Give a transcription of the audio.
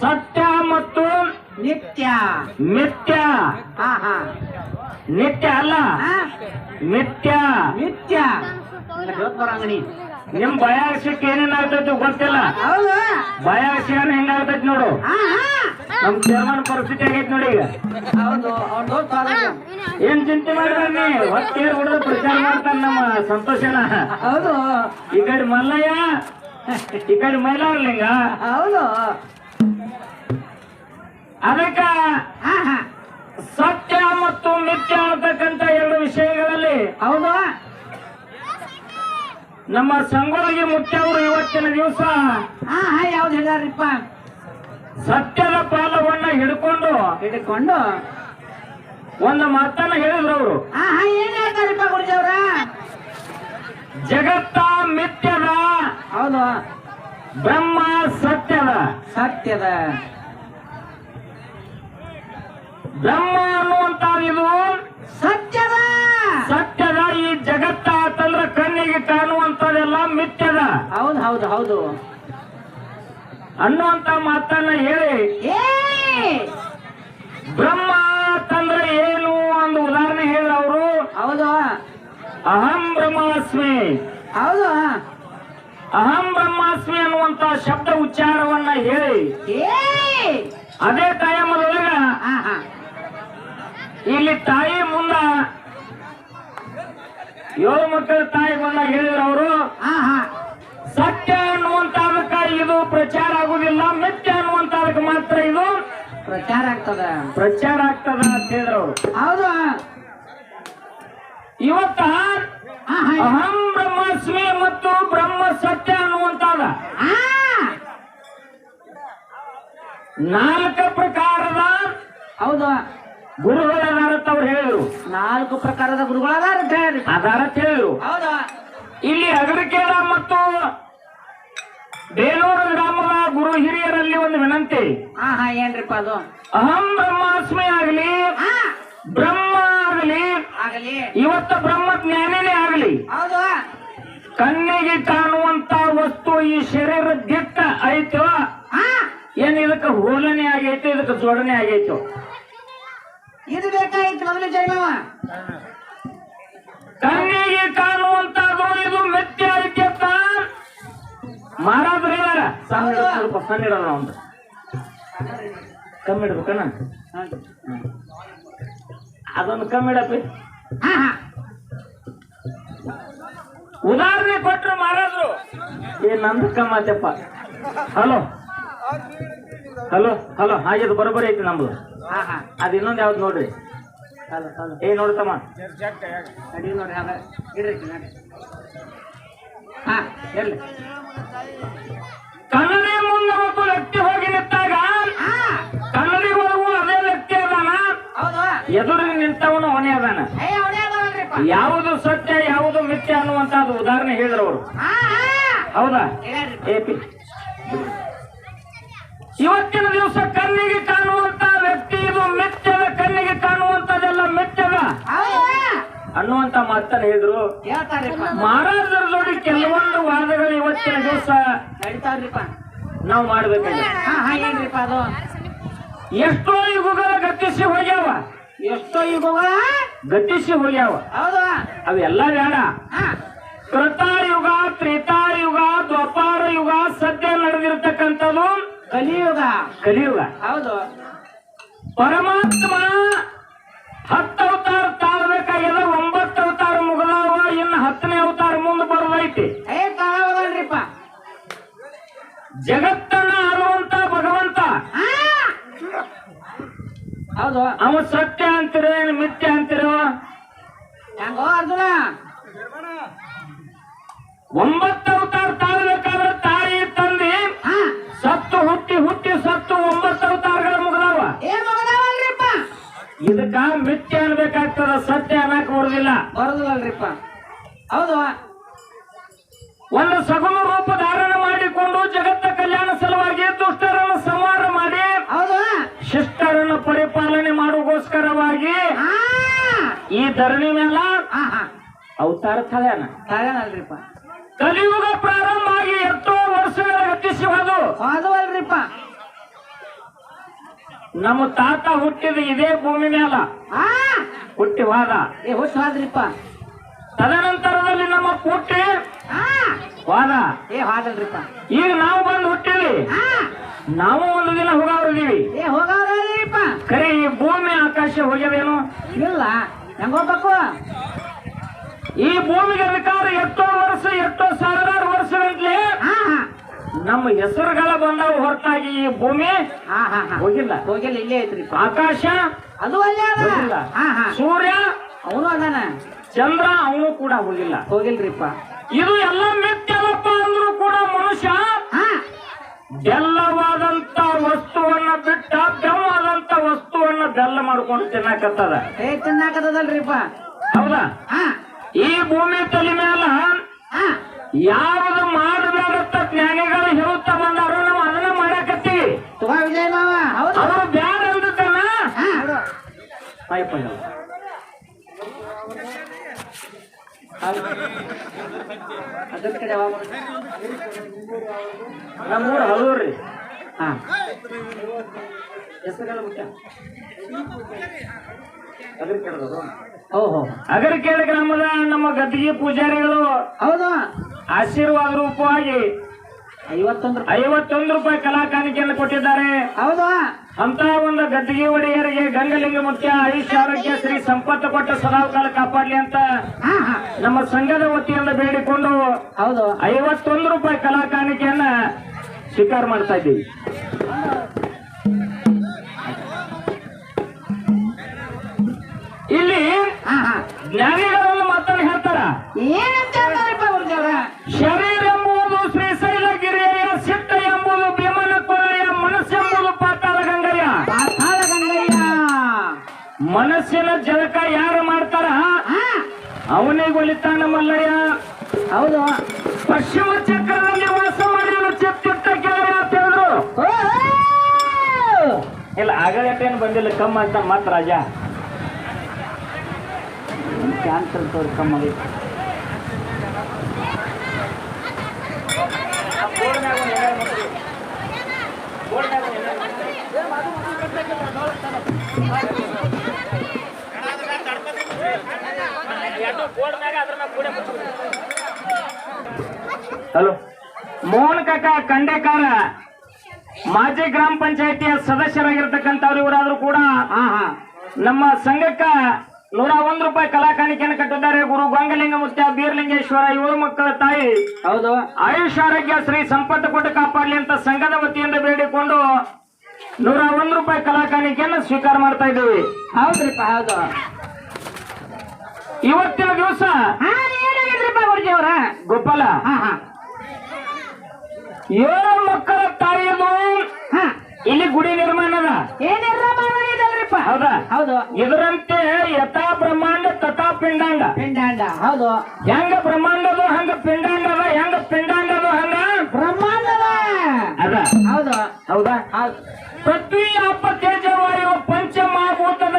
ಸತ್ಯ ಮತ್ತು ನಿತ್ಯ. ಮಿಥ್ಯ. ಹಾ ಹಾ. ನಿತ್ಯ ಅಲ್ಲ? ಹಾ? ನಿತ್ಯ ನಿತ್ಯ ಬರಂಗಣಿ. ನಿಮ್ ಏನೇನ್ ಏನೇನಾಗ್ತೈತಿ ಗೊತ್ತಿಲ್ಲ? ಹೌದು. ಭಯಾಕ್ಷ ಹೆಂಗಾಗ್ತೈತಿ ನೋಡು. ಹಾ ಹಾ. ನಮ್ ಚೇರ್ಮನ್ ಪರಿಸ್ಥಿತಿ ಆಗೈತಿ ನೋಡಿ ಈಗ. ಹೌದು ಅವ್ನ್ ದೋಸ್ತ ಆದಾಗ. ಏನ್ ಚಿಂತೆ ಮಾಡಿದ್ರಿ ಹೊಟ್ಟೆ ಹುಡುಗ ಪ್ರಚಾರ ಮಾಡ್ತಾನ ನಮ್ಮ ಸಂತೋಷನ? ಹೌದು. ಈ ಕಡೆ ಮಲ್ಲಯ್ಯ ಈ ಕಡೆ ಮೈಲಾರ್ಲಿಂಗ. ಹೌದು. ಅದಕ್ಕ ಸತ್ಯ ಮತ್ತು ಮಿಥ್ಯ ಅಂತಕ್ಕಂತ ಎರಡು ವಿಷಯಗಳಲ್ಲಿ ಹೌದು. ನಮ್ಮ ಸಂಗೊಳ್ಳಿ ಮುಖ್ಯವರು ಇವತ್ತಿನ ದಿವಸ ಯಾವ್ದು ಹೇಳ್ಯಾರಿಪ್ಪ ಸತ್ಯದ ಪಾಲವನ್ನ ಹಿಡ್ಕೊಂಡು ಹಿಡ್ಕೊಂಡು? ಒಂದು ಮಾತನ್ನ ಹೇಳಿದ್ರು ಅವರು. ಏನ್ ಹೇಳ್ತಾರಿಪ್ಪ ಗುರುಜಿಯವ್ರ ಜಗತ್ತ ಮಿಥ್ಯದ ಹೌದು. ಬ್ರಹ್ಮ ಸತ್ಯದ. ಸತ್ಯದ. ಬ್ರಹ್ಮ ಅನ್ನುವಂತ ಇದು? ಸತ್ಯದ! ಸತ್ಯದ ಈ ಜಗತ್ತ ಅಂತಂದ್ರೆ ಕಣ್ಣಿಗೆ ಕಾಣುವಂತದೆಲ್ಲ ಮಿಥ್ಯದ. ಹೌದು ಹೌದು ಹೌದು. ಅನ್ನುವಂತ ಮಾತನ್ನ ಹೇಳಿ. ಬ್ರಹ್ಮ ತಂದ್ರೆ ಏನು ಒಂದು ಉದಾಹರಣೆ ಹೇಳಿ ಅವರು. ಹೌದು. ಅಹಂ ಬ್ರಹ್ಮಾಸ್ಮಿ. ಹೌದು. ಅಹಂ ಬ್ರಹ್ಮಾಸ್ಮಿ ಅನ್ನುವಂತ ಶಬ್ದ ಉಚ್ಚಾರವನ್ನ ಹೇಳಿ. ಅದೇ ಟೈಮ್ ಇಲ್ಲಿ ತಾಯಿ ಮುಂದ ಏಳು ಮಕ್ಕಳ ತಾಯಿ ಬಂದಾಗ ಹೇಳಿದ್ರು ಅವರು. ಸತ್ಯ ಅನ್ನುವಂತಾದಕ್ಕ ಇದು ಪ್ರಚಾರ ಆಗುದಿಲ್ಲ ಮಿಥ್ಯ ಅನ್ನುವಂತದಕ್ಕೆ ಮಾತ್ರ ಇದು ಪ್ರಚಾರ ಆಗ್ತದ? ಪ್ರಚಾರ ಆಗ್ತದ ಅಂತ ಹೇಳಿದ್ರು ಅವರು. ಹೌದು. ಇವತ್ತ ಅಹಂ ಬ್ರಹ್ಮಾಸ್ಮಿ ಮತ್ತು ಬ್ರಹ್ಮ ಸತ್ಯ ಅನ್ನುವಂತಾದ ನಾಲ್ಕ ಪ್ರಕಾರದ ಹೌದು. ಗುರುಗಳದಾರ ಅವ್ರು ಹೇಳಿದ್ರು. ನಾಲ್ಕು ಪ್ರಕಾರದ ಗುರುಗಳ ಅಂತ ಹೇಳಿ ಅದಾರ ಹೇಳಿದ್ರು. ಹೌದಾ? ಇಲ್ಲಿ ಅಗರಿಕೇರ ಮತ್ತು ಬೇಲೂರು ಗ್ರಾಮದ ಗುರು ಹಿರಿಯರಲ್ಲಿ ಒಂದು ವಿನಂತಿ. ಹಾ ಹಾ ಏನ್ರಿಪ್ಪ ಅದು? ಅಹಂ ಬ್ರಹ್ಮಾಸ್ಮಿ ಆಗಲಿ ಹಾ. ಬ್ರಹ್ಮ ಆಗಲಿ ಆಗಲಿ. ಇವತ್ತು ಬ್ರಹ್ಮ ಜ್ಞಾನೇನೆ ಆಗಲಿ. ಹೌದು. ಕಣ್ಣಿಗೆ ಕಾಣುವಂತ ವಸ್ತು ಈ ಶರೀರ ದಿಟ್ಟ ಐತೋ ಏನ್ ಇದಕ್ಕೆ ಹೋಲನೆ ಆಗೈತೆ ಇದಕ್ಕೆ ಜೋಡಣೆ ಆಗೈತೋ? ಇದು ಬೇಕಾಗಿತ್ತು ಮೊದಲು ಜೈನವ ಕಣ್ಣಿಗೆ ಕಾಣುವಂತದು ಇದು ಮೆತ್ತಿ ಅದಕ್ಕೆ ಮಾರಾದ್ರು ಇದಾರ ಸ್ವಲ್ಪ ಸಣ್ಣ ಇಡೋಣ ಒಂದು ಕಮ್ಮಿ ಇಡ್ಬೇಕಣ್ಣ ಅದೊಂದು ಕಮ್ಮಿ ಇಡಪ್ಪಿ. ಉದಾಹರಣೆ ಕೊಟ್ರು ಮಾರಾದ್ರು. ಏ ನಂದು ಕಮ್ಮತ್ತಪ್ಪ ಹಲೋ. ಹಲೋ ಹಲೋ ಹಾಗೆ ಅದು ಬರೋಬರಿ ಐತಿ ನಮ್ದು ಅದ್ ಇನ್ನೊಂದ್ ಯಾವ್ದು ನೋಡ್ರಿ? ಏ ನೋಡ್ತಮ್ಮ ಕನ್ನಡಿ ಮುಂದೆ ಮತ್ತು ವ್ಯಕ್ತಿ ಹೋಗಿ ನಿಂತಾಗ ಕನ್ನಡಿ ಒಳಗೂ ಅದೇ ವ್ಯಕ್ತಿ ಅದಾನ. ಎದುರಿಗೆ ನಿಂತವನು ಅವನೇ ಅದಾನ. ಯಾವುದು ಸತ್ಯ ಯಾವುದು ಮಿಥ್ಯ ಅನ್ನುವಂತದ್ದು ಉದಾಹರಣೆ ಹೇಳಿದ್ರು ಅವರು. ಹೌದಾ? A P. ಇವತ್ತಿನ ದಿವಸ ಕಣ್ಣಿಗೆ ಕಾಣುವಂತ ವ್ಯಕ್ತಿ ಇದು ಮೆಚ್ಚದ ಕಣ್ಣಿಗೆ ಕಾಣುವಂತದೆಲ್ಲ ಮೆಚ್ಚದ. ಅನ್ನುವಂತ ಮಾತನ್ನ ಹೇಳಿದ್ರು. ಮಹಾರಾಜರ ಜೋಡಿ ಕೆಲವೊಂದು ವಾದಗಳು ಇವತ್ತಿನ ದಿವಸ ನಡೀತಾವ್ರಿಪ್ಪ ನಾವು ಏನ್ರಿಪ್ಪ ಅದು ಎಷ್ಟೋ ಯುಗಗಳ ಗತಿಸಿ ಹೋಗ್ಯಾವ. ಎಷ್ಟೋ ಯುಗಗಳ ಗತಿಸಿ ಹೋಗ್ಯಾವ. ಅವೆಲ್ಲ ಬೇಡ. ಹಾ. ಕೃತಾಯುಗ ತ್ರೇತಾಯುಗ ದ್ವಾಪಾರ ಯುಗ ನಡೆದಿರ್ತಕ್ಕಂಥದ್ದು ಕಲಿಯುಗ. ಕಲಿಯುಗ. ಹೌದು. ಪರಮಾತ್ಮ ಹತ್ತು ಅವತಾರ ತಾಳ್ಬೇಕಾಗ್ಯದ ಒಂಬತ್ತು ಅವತಾರ ಮುಗದಾವ ಇನ್ನು ಹತ್ತನೇ ಅವತಾರ ಮುಂದೆ ಬರೋದೈತಿ. ಏ ಜಗತ್ತನ್ನ ಆಳುವಂತ ಭಗವಂತ. ಹೌದು. ಅವ ಸತ್ಯ ಅಂತಿರೋ ಏನು ಮಿಥ್ಯ ಅಂತಿರೋ? ಹೆಂಗೋ ಅರ್ಜುನ. ಒಂಬತ್ತು ಅವತಾರ ತಾಳ್ಬೇಕಾದ್ರೆ ಹಾ ಸತ್ತು ಹುಟ್ಟಿ ಹುಟ್ಟಿ ಸತ್ತು ಒಂಬತ್ತು ಅವತಾರಗಳು ಮುಗಿದಾವ. ಮಗದವಲ್ರಿಪ್ಪ? ಇದಕ್ಕ ಮಿಥ್ಯ ಅನ್ಬೇಕಾಗ್ತದ ಸತ್ಯ ಅನ್ನಕ್ ಬರುದಿಲ್ಲ. ಬರೋದಿಲ್ಲಲ್ರಿಪ್ಪ. ಹೌದು. ಒಂದು ಸಗುಣ ರೂಪ ಧಾರಣ ಮಾಡಿಕೊಂಡು ಜಗತ್ತ ಕಲ್ಯಾಣ ಸಲುವಾಗಿ ದುಷ್ಟರನ್ನು ಸಂಹಾರ ಮಾಡಿ ಹೌದು. ಶಿಷ್ಟರನ್ನು ಪರಿಪಾಲನೆ ಮಾಡುವಗೋಸ್ಕರವಾಗಿ ಈ ಧರಣಿ ಮೇಲ ಅವತಾರ ತಳ್ಯಾನ ತಗನಲ್ರಿಪ್ಪ ಕಲಿಯುಗ ಪ್ರಾರಂಭ ಆಗಿ ಎಷ್ಟೋ ವರ್ಷಗಳ ಗತಿಸಿ ಹೋದು ನಮ್ಮ ತಾತ ಹುಟ್ಟಿದ ಇದೇ ಭೂಮಿ ಮೇಲ ಹುಟ್ಟಿ ವಾದ ಏ ಹುಟ್ಟು ಹಾದ್ರಿಪ್ಪ. ತದನಂತರದಲ್ಲಿ ನಮ್ಮ ಪುಟ್ಟಿ ಹಾ ವಾದ ಏ ಹಾದಲ್ರಿಪ್ಪ. ಈಗ ನಾವು ಬಂದು ಹುಟ್ಟಿವಿ ಹಾ ನಾವು ಒಂದು ದಿನ ಹೋಗವ್ರಿದೀವಿ ಏ ಹೋಗವ್ರಿಪ್ಪ ಕರೆ ಈ ಭೂಮಿ ಆಕಾಶ ಹೋಗ್ಯದೇನು? ಇಲ್ಲ. ಹೆಂಗ್ ಹೋಗ್ಬೇಕು ಈ ಭೂಮಿಗೆ ಅಧಿಕಾರ ಎಷ್ಟೋ ವರ್ಷ ಎಷ್ಟೋ ಸಾವಿರಾರು ಹಾ ನಮ್ಮ ಹೆಸರುಗಳ ಬಂದವು ಹೊರತಾಗಿ ಈ ಭೂಮಿ. ಹೋಗಿಲ್ಲ. ಹೋಗಿಲ್ಲ ಇಲ್ಲೇ ಐತ್ರಿ. ಆಕಾಶ. ಅದು ಅಲ್ಲೇ ಅದ. ಹೋಗಿಲ್ಲ. ಹಾ ಹಾ. ಸೂರ್ಯ. ಅವನು ಅದಾನ. ಚಂದ್ರ ಅವನು ಕೂಡ ಹೋಗಿಲ್ಲ. ಹೋಗಿಲ್ರಿಪ್ಪ. ಇದು ಎಲ್ಲ ಮಿಥ್ಯವಪ್ಪ ಅಂದ್ರೂ ಕೂಡ ಮನುಷ್ಯ. ಹಾ. ಬೆಲ್ಲವಾದಂತ ವಸ್ತುವನ್ನ ಬಿಟ್ಟ ಬೆಲ್ಲವಾದಂತ ವಸ್ತುವನ್ನ ಬೆಲ್ಲ ಮಾಡ್ಕೊಂಡು ತಿನ್ನಕತ್ತದ. ಏ ತಿನ್ನಾಕದಲ್ರಿಪ್ಪ ಹೌದಾ? ಹಾ. ಈ ಭೂಮಿ ತಲೆ ಮೇಲೆ ಯಾವ್ದು ಮಾಡಬೇಕಂತ ಜ್ಞಾನಿಗಳು ಹೇಳುತ್ತಾ ಬಂದಾರು ನಾವು ಅದನ್ನ ಮಾಡಕತ್ತೀವಿ ಅವರು ಬ್ಯಾಡ ಹೇಳು. ಅದ್ರ ಕಡೆ. ನಮ್ಮೂರು ಹಲೂರಿ ಹಾ. ಮುಖ್ಯ ಅದ್ರ ಓಹೋ ಅಗರಕೇಳಿ ಗ್ರಾಮದ ನಮ್ಮ ಗದ್ದಿಗೆ ಪೂಜಾರಿಗಳು ಹೌದಾ? ಆಶೀರ್ವಾದ ರೂಪವಾಗಿ ಐವತ್ತೊಂದು ರೂಪಾಯಿ. ಐವತ್ತೊಂದು ರೂಪಾಯಿ ಕಲಾಕಾಣಿಕೆಯನ್ನು ಕೊಟ್ಟಿದ್ದಾರೆ. ಹೌದಾ? ಅಂತ ಒಂದು ಗದ್ದಿಗೆ ಒಡೆಯರಿಗೆ ಗಂಗಲಿಂಗ ಮುಖ್ಯ ಆಯುಷ್ಯ ಆರೋಗ್ಯ ಶ್ರೀ ಸಂಪತ್ತು ಕೊಟ್ಟು ಸದಾಕಾಲ ಕಾಪಾಡಲಿ ಅಂತ ನಮ್ಮ ಸಂಘದ ವತಿಯಿಂದ ಬೇಡಿಕೊಂಡು ಹೌದು. ಐವತ್ತೊಂದು ರೂಪಾಯಿ ಕಲಾಕಾಣಿಕೆಯನ್ನ ಸ್ವೀಕಾರ ಮಾಡ್ತಾ ಇದ್ದೀವಿ. ಇಲ್ಲಿ ಜ್ಞಾನಿಗಳನ್ನು ಮತ್ತೊಮ್ಮೆ ಹೇಳ್ತಾರ? ಏನಂತ ಹೇಳ್ತಾರಪ್ಪ ಶರೀರ ಎಂಬುದು ಶ್ರೀಶೈಲಗಿರಿಯ ಸಿಟ್ಟ ಎಂಬುದು ಭೀಮನ ಕೊಲೆಯ ಮನಸ್ಸೆಂಬುದು ಪಾತಾಳ ಗಂಗಯ್ಯ. ಪಾತಾಳ ಗಂಗಯ್ಯ ಮನಸ್ಸಿನ ಜಲಕ ಯಾರು ಮಾಡ್ತಾರ? ಅವನೇ ಅವನಿಗೆ ಒಲಿತಾನ ಮಲ್ಲಯ್ಯ. ಹೌದು. ಪಶ್ಚಿಮ ಚಕ್ರದಲ್ಲಿ ವಾಸ ಮಾಡಿದ ಚಿತ್ತ ಕೇಳಿದ್ರು! ಇಲ್ಲ ಆಗಲೇ ಬಂದಿಲ್ಲ ಕಮ್ಮ ಅಂತ ಮಾತ್ರ ರಾಜ. ಕ್ಯಾನ್ಸರ್ ತೋರಿಸ್ಕೊಂಬಿ ಹಲೋ. ಮೋಹನ್ ಕಾಕ ಕಂಡೇಕಾರ ಮಾಜಿ ಗ್ರಾಮ ಪಂಚಾಯತಿಯ ಸದಸ್ಯರಾಗಿರ್ತಕ್ಕಂಥವ್ರು ಇವರಾದ್ರೂ ಕೂಡ ಹಾ ಹಾ. ನಮ್ಮ ಸಂಘಕ್ಕ ನೂರ ಒಂದ್ ರೂಪಾಯಿ ಕಲಾಕಾಣಿಕೆಯನ್ನು ಕಟ್ಟಿದ್ದಾರೆ. ಗುರು ಗಂಗಲಿಂಗ ಮುತ್ಯ ಬೀರ್ಲಿಂಗೇಶ್ವರ ಇವರು ಮಕ್ಕಳ ತಾಯಿ. ಹೌದು. ಆಯುಷ್ ಆರೋಗ್ಯ ಶ್ರೀ ಸಂಪತ್ತು ಕೊಟ್ಟು ಕಾಪಾಡಲಿ ಅಂತ ಸಂಘದ ವತಿಯಿಂದ ಬೇಡಿಕೊಂಡು ನೂರ ಒಂದ್ ರೂಪಾಯಿ ಕಲಾಕಾಣಿಕೆಯನ್ನು ಸ್ವೀಕಾರ ಮಾಡ್ತಾ ಇದ್ದೀವಿ. ಹೌದ್ರಿಪ್ಪ ಹೌದು. ಇವತ್ತಿನ ದಿವಸ ಗೋಪಾಲ ಹಾ ಹಾ. ಏಳು ಮಕ್ಕಳ ತಾಯಿಯನ್ನು ಇಲ್ಲಿ ಗುಡಿ ನಿರ್ಮಾಣ ಅದ ಏನೆಲ್ಲ ಅಲ್ಲಪ್ಪ ಹೌದಾ? ಹೌದು. ಇದರಂತೆ ಯಥಾ ಬ್ರಹ್ಮಾಂಡ ತಥಾ ಪಿಂಡಾಂಡ ಪಿಂಡಾಂಡ ಹೌದು. ಹೆಂಗ ಬ್ರಹ್ಮಾಂಡದು ಹಂಗ ಪಿಂಡಾಂಡದ ಹೆಂಗ ಪಿಂಡಾಂಡದು ಹಂಗ? ಬ್ರಹ್ಮಾಂಡದ. ಅದ. ಹೌದು. ಹೌದಾ? ಪೃಥ್ವಿ ಅಪ್ಪ ತೇಜವಾಯು ಭೂತದ